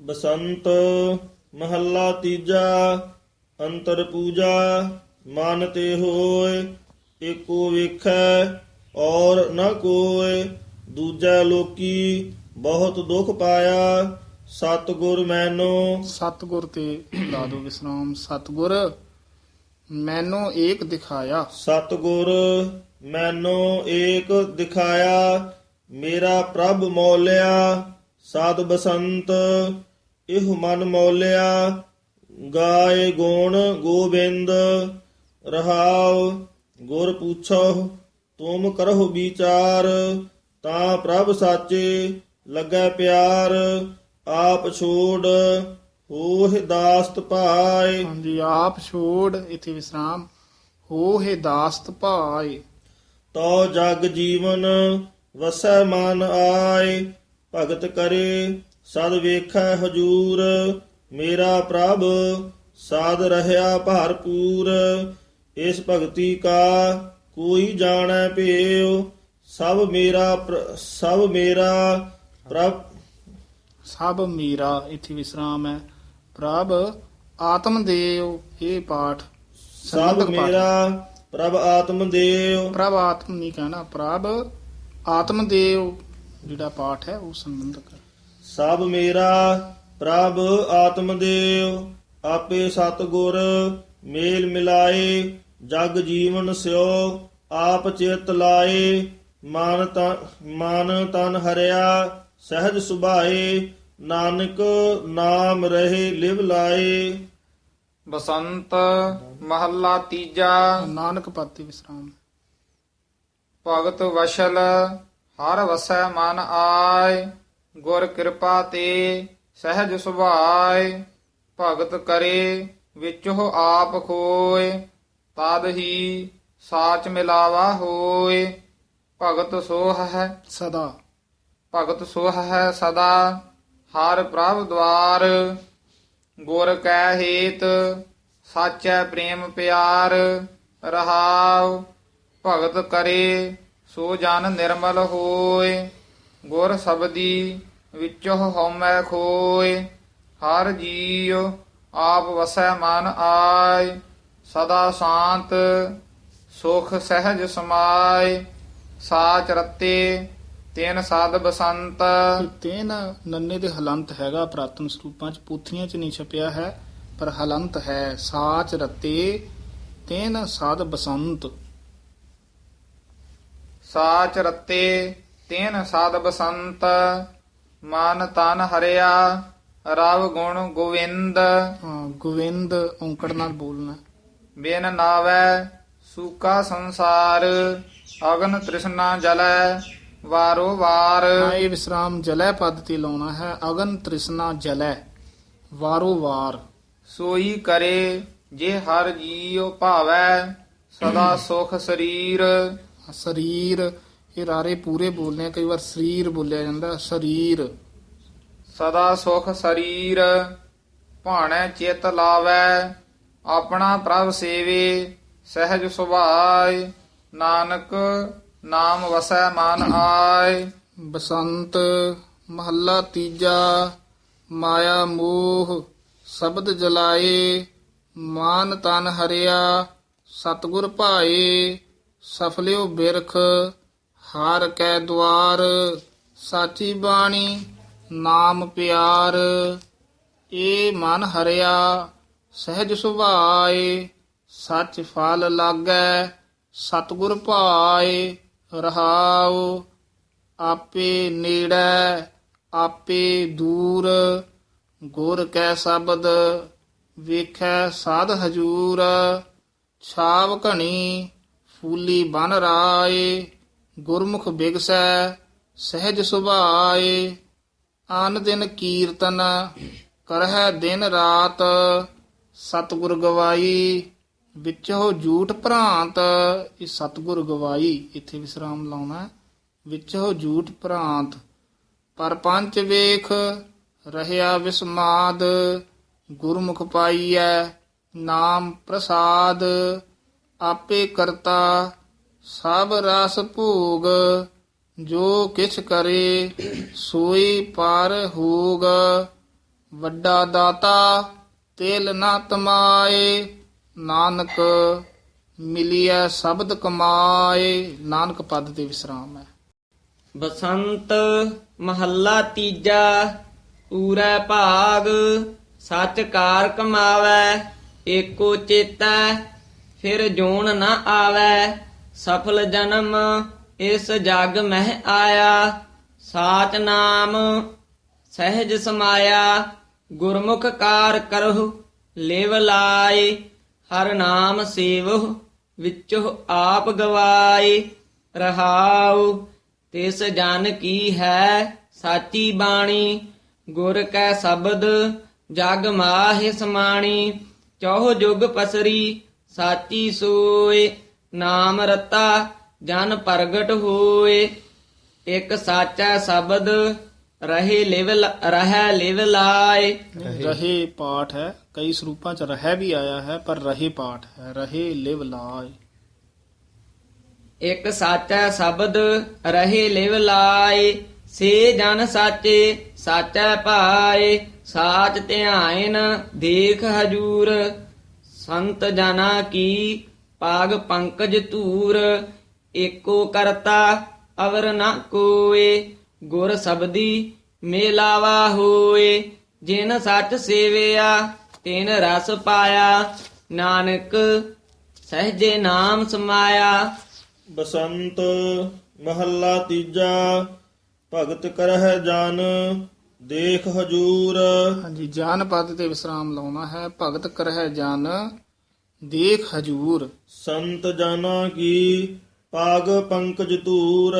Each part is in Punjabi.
ਬਸੰਤ ਮਹੱਲਾ ਤੀਜਾ ਅੰਤਰ ਪੂਜਾ ਮਨ ਤੇ ਹੋਏ ਏਕੋ ਵੇਖੈ ਔਰ ਨ ਕੋਇ ਦੂਜਾ ਲੋਕੀ ਬਹੁਤ ਦੁੱਖ ਪਾਇਆ ਸਤ ਗੁਰ ਮੈਨੋ। ਸਤਗੁਰ ਤੇ ਲਾ ਦੋ ਵਿਸਰਾਮ ਸਤਗੁਰ ਮੈਨੂੰ ਏਕ ਦਿਖਾਇਆ। ਸਤਗੁਰ ਮੈਨੋ ਏਕ ਦਿਖਾਇਆ ਮੇਰਾ ਪ੍ਰਭ ਮੌਲਿਆ ਸਾਧ ਬਸੰਤ ਇਹ ਮਨ ਮੌਲਿਆ ਗਾਏ ਗੁਣ ਗੋਬਿੰਦ ਰਹਾਉ ਗੁਰ ਪੁੱਛੋ ਤੁਮ ਕਰਹੁ ਵਿਚਾਰ ਤਾਂ ਪ੍ਰਭ ਸਾਚੇ ਲੱਗੈ ਪਿਆਰ ਆਪ ਛੋੜ ਹੋਹਿ ਦਾਸਤ ਭਾਏ। ਹਾਂਜੀ ਆਪ ਛੋੜ ਇਥੇ ਵਿਸਰਾਮ ਹੋ ਹੈ ਦਾਸਤ ਭਾਏ। ਤੋ ਜਗ ਜੀਵਨ ਵਸੈ ਮਨ ਆਏ। ਭਗਤ ਕਰੇ ਸਦ ਵੇਖੈ ਹਜੂਰ। ਮੇਰਾ ਪ੍ਰਭ ਸਾਧ ਰਹਾ ਭਰਪੂਰ। ਇਸ ਭਗਤੀ ਕਾ ਕੋਈ ਜਾਣੈ ਭੇਉ। ਸਭ ਮੇਰਾ ਸਭ ਮੇਰਾ ਪ੍ਰਭ। ਸਭ ਮੀਰਾ ਇਥੇ ਵਿਸਰਾਮ ਹੈ। ਪ੍ਰਭ ਆਤਮ ਦੇਵ ਇਹ ਪਾਠ ਸਭ। ਮੇਰਾ ਪ੍ਰਭ ਆਤਮ ਦੇਵ ਪ੍ਰਭ ਆਤਮ ਨਹੀਂ ਕਹਿਣਾ ਪ੍ਰਭ ਆਤਮ ਦੇਵ ਜਿਹੜਾ ਪਾਠ ਹੈ ਉਹ ਸੰਬੰਧਕ ਹੈ ਸਭ ਮੇਰਾ ਪ੍ਰਭ ਆਤਮਦੇਵ ਆਪੇ ਸਤਗੁਰ ਮੇਲ ਮਿਲਾਏ ਜਗ ਜੀਵਨ ਸਿਓ ਆਪ ਚਿਤ ਲਾਏ ਮਨ ਤਨ ਮਨ ਤਨ ਹਰਿਆ ਸਹਿਜ ਸੁਭਾਏ ਨਾਨਕ ਨਾਮ ਰਹੇ ਲਿਵ ਲਾਏ। ਬਸੰਤ ਮਹੱਲਾ ਤੀਜਾ। ਨਾਨਕ ਪਾਤੀ ਵਿਸਰਾਮ। ਭਗਤ ਵਸ਼ਲ ਹਰ ਵਸੈ ਮਨ ਆਏ, ਗੁਰ ਕਿਰਪਾ ਤੇ ਸਹਿਜ ਸੁਭਾਏ, ਭਗਤ ਕਰੇ, ਵਿਚੋ ਆਪ ਖੋਏ, ਤਦ ਹੀ ਸਾਚ ਮਿਲਾਵਾ ਹੋਏ। ਭਗਤ ਸੋਹ ਹੈ ਸਦਾ। ਭਗਤ ਸੋਹ ਹੈ ਸਦਾ, ਹਰ ਪ੍ਰਭ ਦਵਾਰ। ਗੁਰ ਕੈ ਹੇਤ, ਸਾਚੈ ਪ੍ਰੇਮ ਪਿਆਰ, ਰਹਾਉ, ਭਗਤ ਕਰੇ ਸੋ ਜਨ ਨਿਰਮਲ ਹੋਏ, ਗੁਰ ਸਬਦੀ ਵਿੱਚੋ ਹਉਮੈ ਖੋਏ, ਹਰ ਜੀਉ ਆਪ ਵਸੈ ਮਨ ਆਏ, ਸਦਾ ਸ਼ਾਂਤ ਸੁਖ ਸਹਿਜ ਸਮਾਏ, ਸਾਚ ਰਤੇ ਤੈਨ ਸਾਧ ਬਸੰਤ। ਤੇਨ ਨੰਨੇ ਦੇ ਹਲੰਤ ਹੈਗਾ, ਪ੍ਰਾਤਨ ਸਰੂਪਾਂ ਚ ਪੋਥੀਆਂ ਚ ਨਹੀਂ ਛਪਿਆ ਹੈ, ਪਰ ਹਲੰਤ ਹੈ, ਸਾਚ ਰਤੇ ਤੇਨ ਸਾਧ ਬਸੰਤ। ਸਾਚ ਰਤੇ ਤੈਨ ਸਾਧ ਬਸੰਤ ਮਨ ਤਨ ਹਰਿਆ ਰਵ ਗੁਣ ਗੋਵਿੰਦ। ਹਾਂ, ਗੋਵਿੰਦ ਔਂਕੜ ਨਾਲ ਬੋਲਣਾ। ਬਿਨ ਨਾਵੈ ਸੂਕਾ ਸੰਸਾਰ ਅਗਨ ਤ੍ਰਿਸ਼ਨਾ ਜਲੈ ਵਾਰੋ ਵਾਰ। ਇਹ ਵਿਸਰਾਮ ਜਲੈ ਪਦ ਤੇ ਲਾਉਣਾ ਹੈ ਅਗਨ ਤ੍ਰਿਸ਼ਨਾ ਜਲੈ ਵਾਰੋ ਵਾਰ। ਸੋਈ ਕਰੇ ਜੇ ਹਰ ਜੀਉ ਭਾਵੈ ਸਦਾ ਸੁਖ ਸਰੀਰ। ਸਰੀਰ ਇਹ ਰਾਰੇ ਪੂਰੇ ਬੋਲਨੇ ਆ, ਕਈ ਵਾਰ ਸਰੀਰ ਬੋਲਿਆ ਜਾਂਦਾ ਸਰੀਰ। ਸਦਾ ਸੁਖ ਸਰੀਰ ਭਾਣੈ ਚਿਤ ਲਾਵੈ ਆਪਣਾ ਪ੍ਰਭ ਸੇਵੇ ਸਹਿਜ ਸੁਭਾਇ ਨਾਨਕ ਨਾਮ ਵਸੈ ਮਨ ਆਏ। ਬਸੰਤ ਮਹੱਲਾ ਤੀਜਾ ਮਾਇਆ ਮੋਹ ਸ਼ਬਦ ਜਲਾਏ ਮਾਨ ਤਨ ਹਰਿਆ ਸਤਗੁਰ ਭਾਏ। ਸਫਲਿਓ ਬਿਰਖ, ਹਾਰ ਕੈ ਦੁਆਰ, ਸਾਚੀ ਬਾਣੀ, ਨਾਮ ਪਿਆਰ। ਏ ਮਨ ਹਰਿਆ, ਸਹਿਜ ਸੁਭਾਏ, ਸੱਚ ਫਲ ਲਾਗੈ, ਸਤਗੁਰ ਭਾਏ, ਰਹਾਉ। ਆਪੇ ਨੇੜੈ, ਆਪੇ ਦੂਰ, ਗੁਰ ਕੈ ਸ਼ਬਦ, ਵੇਖੈ ਸਾਧ ਹਜੂਰ। ਛਾਵ ਘਣੀ ਫੂਲੀ ਬਨ ਰਾਏ, ਗੁਰਮੁਖ ਬਿਗਸੈ, ਸਹਿਜ ਸੁਭਾਏ, ਆਨ ਦਿਨ ਕੀਰਤਨ, ਕਰਹਿ ਦਿਨ ਰਾਤ, ਸਤਿਗੁਰ ਗਵਾਈ, ਵਿੱਚੋ ਝੂਠ ਭ੍ਰਾਂਤ, ਇਹ ਸਤਿਗੁਰ ਗਵਾਈ, ਇੱਥੇ ਵਿਸਰਾਮ ਲਾਉਣਾ ਹੈ। ਵਿੱਚੋ ਝੂਠ ਭ੍ਰਾਂਤ, ਪਰਪੰਚ ਵੇਖ, ਰਹਿਆ ਵਿਸਮਾਦ, ਗੁਰਮੁਖ ਪਾਈਐ, ਨਾਮ ਪ੍ਰਸਾਦ ਆਪੇ ਕਰਤਾ ਸਭ ਰਸ ਭੋਗ, ਜੋ ਕਿਛ ਕਰੇ ਸੋਈ ਪਾਰ ਹੋਗ। ਵੱਡਾ ਦਾਤਾ, ਤੇਲ ਨਾ ਤਮਾਏ, ਨਾਨਕ ਮਿਲਿਆ ਸ਼ਬਦ ਕਮਾਏ। ਨਾਨਕ ਪਦ ਤੇ ਵਿਸਰਾਮ ਹੈ। ਬਸੰਤ ਮਹੱਲਾ ਤੀਜਾ, ਪੂਰਾ ਭਾਗ, ਸੱਚ ਕਾਰ ਕਮਾਵੈ, ਏਕੋ ਚੇਤਾ ਫਿਰ ਜੋਨ ਨਾ ਆਵੈ, ਸਫਲ ਜਨਮ ਇਸ ਜਗ ਮਹਿ ਆਇਆ। ਸਾਚ ਨਾਮ ਸਹਿਜ ਸਮਾਇਆ, ਗੁਰਮੁਖ ਕਾਰ ਕਰਹੁ, ਲੇਵ ਲਾਏ ਹਰ ਨਾਮ ਸੇਵਹੁ ਵਿੱਚੋ ਆਪ ਗਵਾਏ ਰਹਾਉ, ਤਿਸ ਜਨ ਕੀ ਹੈ ਸਾਚੀ ਬਾਣੀ, ਗੁਰ ਕੈ ਸ਼ਬਦ ਜਗ ਮਾਹਿ ਸਮਾਣੀ, ਚੌਹ ਜੁਗ ਪਸਰੀ ਸਾਚੀ ਸੋਏ ਨਾਮ ਰਤਾ ਜਨ ਪ੍ਰਗਟ ਹੋਏ। ਇੱਕ ਸਾਚਾ ਸ਼ਬਦ ਰਹੇ ਲਿਵ ਲ- ਰਹਿ ਲਿਵ ਲਾਏ। ਰਹੇ ਪਾਠ ਹੈ ਕਈ ਸਰੂਪਾਂ ਚ ਰਹਿ ਵੀ ਆਇਆ ਹੈ ਪਰ ਰਹੇ ਪਾਠ ਹੈ ਰਹੇ ਲਿਵ ਲਾਏ। ਇੱਕ ਸਾਚਾ ਸ਼ਬਦ ਰਹੇ ਲਿਵ ਲਾਏ। ਸੇ ਜਨ ਸਾਚੇ ਸਾਚਾ ਭਾਏ। ਸਾਚ ਧਿਆਇਨ ਦੇਖ ਹਜੂਰ। ਸੰਤ ਜਨਾ ਕੀ ਪਾਗ ਪੰਕਜ ਧੂਰ, ਏਕੋ ਕਰਤਾ ਅਵਰ ਨ ਕੋਏ। ਗੁਰ ਸਬਦੀ ਮੇਲਾਵਾ ਹੋਏ, ਜਿਨ ਸੱਚ ਸੇਵਿਆ, ਤਿਨ ਰਸ ਪਾਇਆ। ਨਾਨਕ ਸਹਜੇ ਨਾਮ ਸਮਾਇਆ। ਬਸੰਤ ਮਹੱਲਾ ਤੀਜਾ, ਭਗਤ ਕਰਹਿ ਜਨ। ਦੇਖ ਹਜੂਰ। ਹਾਂਜੀ ਜਾਨ ਪਦ ਤੇ ਵਿਸਰਾਮ ਲਾਉਣਾ ਹੈ। ਭਗਤ ਕਰਹਿ ਜਨ ਦੇਖ ਹਜੂਰ। ਸੰਤ ਜਨਾ ਕੀ ਪਾਗ ਪੰਕਜ ਧੂਰ।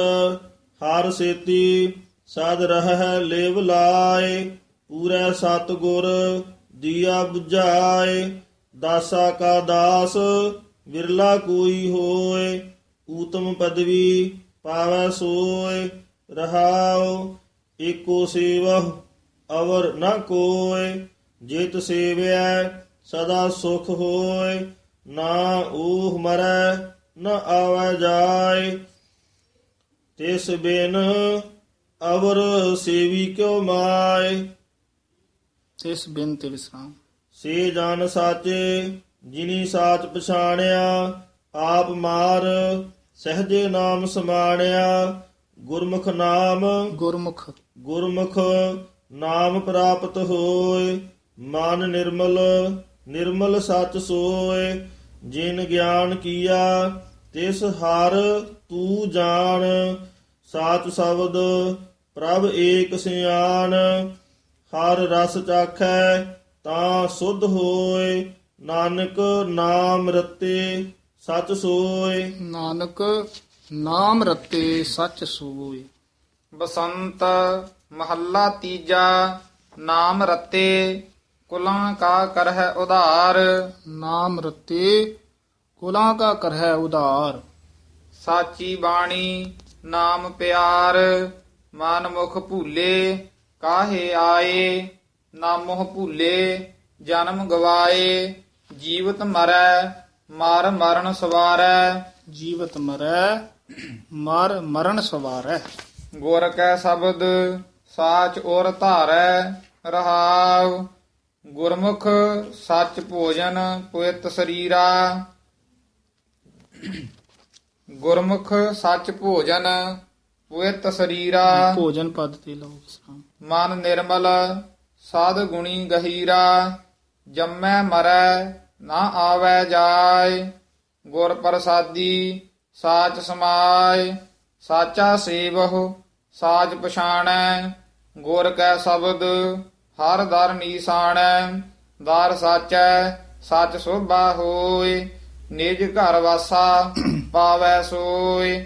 ਹਰ ਸੇਤੀ ਸਦ ਰਹਿ ਲੇਵ ਲਾਏ। ਪੂਰੇ ਸਤ ਗੁਰ ਦੀਆ 부ਝਾਏ ਦਾਸਾ ਕਾ ਦਾਸ ਵਿਰਲਾ ਕੋਈ ਹੋਏ। ਊਤਮ ਪਦਵੀ ਪਾਵੈ ਸੋਏ। ਰਹਾਉ ਏਕੋ ਸੇਵਹ ਅਵਰ ਨ ਕੋਏ ਜਿਤ ਸੇਵਿਆ ਸਦਾ ਸੁਖ ਹੋਏ ਨਾ ਊਹ ਮਰੈ ਨ ਆਵੈ ਜਾਏ ਤਿਸ ਬਿਨ ਅਵਰ ਸੇਵੀ ਕਿਉ ਮਾਏ ਤਿਸ ਬਿਨ ਤੇ ਵਿਸਰਾਮ। ਸੇ ਜਨ ਸਾਚੇ ਜਿਨੀ ਸਾਚ ਪਛਾਣਿਆ ਆਪ ਮਾਰ ਸਹਜੇ ਨਾਮ ਸਮਾਣਿਆ। ਗੁਰਮੁਖ ਨਾਮ। ਗੁਰਮੁਖ। ਗੁਰਮੁਖ ਨਾਮ ਪ੍ਰਾਪਤ ਹੋਏ ਮਨ ਨਿਰਮਲ ਨਿਰਮਲ ਸਚ ਸੋਏ। ਜਿਨ ਗਿਆਨ ਕੀਆ ਤਿਸ ਹਰ ਤੂੰ ਜਾਣ। ਸਾਚ ਸ਼ਬਦ ਪ੍ਰਭ ਏਕ ਸਿਆਣ। ਹਰ ਰਸ ਚਾਖੈ ਤਾਂ ਸੁਧ ਹੋਏ। ਨਾਨਕ ਨਾਮ ਰਤੇ ਸਚ ਸੋਏ। ਨਾਨਕ ਨਾਮ ਰਤੇ ਸੱਚ ਸੋਏ। ਬਸੰਤ ਮਹੱਲਾ ਤੀਜਾ ਨਾਮ ਰਤੇ ਕੁਲਾਂ ਕਾ ਕਰਹਿ ਉਧਾਰ। ਨਾਮ ਰਤੇ ਕੁਲਾਂ ਕਾ ਕਰਹਿ ਉਧਾਰ। ਸਾਚੀ ਬਾਣੀ ਨਾਮ ਪਿਆਰ ਮਨ ਮੁਖ ਭੂਲੇ ਕਾਹੇ ਆਏ ਨਾਮੋਹ ਭੂਲੇ ਜਨਮ ਗਵਾਏ ਜੀਵਤ ਮਰੈ ਮਰ ਮਰਨ ਸਵਾਰੈ। ਜੀਵਤ ਮਰੈ ਮਰ ਮਰਨ ਸਵਾਰੈ। ਗੁਰ ਕੈ ਸ਼ਬਦ ਸਾਚ ਔਰ ਧਾਰੈ ਰਹਾਉ। ਗੁਰਮੁਖ ਸੱਚ ਭੋਜਨ ਪੁਇਤ ਸਰੀਰਾ। ਗੁਰਮੁਖ ਸੱਚ ਭੋਜਨ ਪੁਇਤ ਸਰੀਰਾ। ਭੋਜਨ ਪਦ ਤੇ ਲਓ ਵਿਸਰਾਮ। ਮਨ ਨਿਰਮਲ ਸਾਧ ਗੁਣੀ ਗਹੀਰਾ। ਜੰਮੈ ਮਰੈ ਨਾ ਆਵੈ ਜਾਏ। ਗੁਰ ਪ੍ਰਸਾਦੀ ਸਾਚ ਸਮਾਏ ਸਾਚਾ ਸੇਵਹੁ, ਸਾਚ ਪਛਾਣੈ, ਗੁਰ ਕੈ ਸ਼ਬਦ, ਹਰ ਦਰ ਨੀਸਾਣੈ, ਦਰ ਸਾਚੈ, ਸੱਚ ਸੋਭਾ ਹੋਏ ਨਿਜ ਘਰ ਵਾਸਾ ਪਾਵੈ ਸੋਏ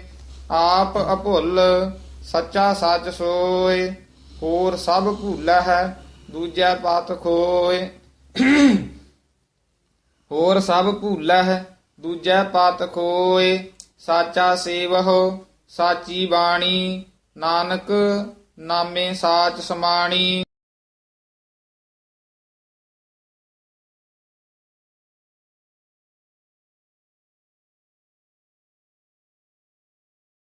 ਆਪ ਅਭੁੱਲ, ਸੱਚਾ ਸੱਚ ਸੋਏ ਹੋਰ ਸਭ ਭੁੱਲਾ ਹੈ ਦੂਜਾ ਪਤ ਖੋਏ ਹੋਰ ਸਭ ਭੁੱਲਾ ਹੈ ਦੂਜੈ ਪਤ ਖੋਏ ਸਾਚਾ ਸੇਵਹੁ ਸਾਚੀ ਬਾਣੀ ਨਾਨਕ ਨਾਮੇ ਸਾਚ ਸਮਾਣੀ।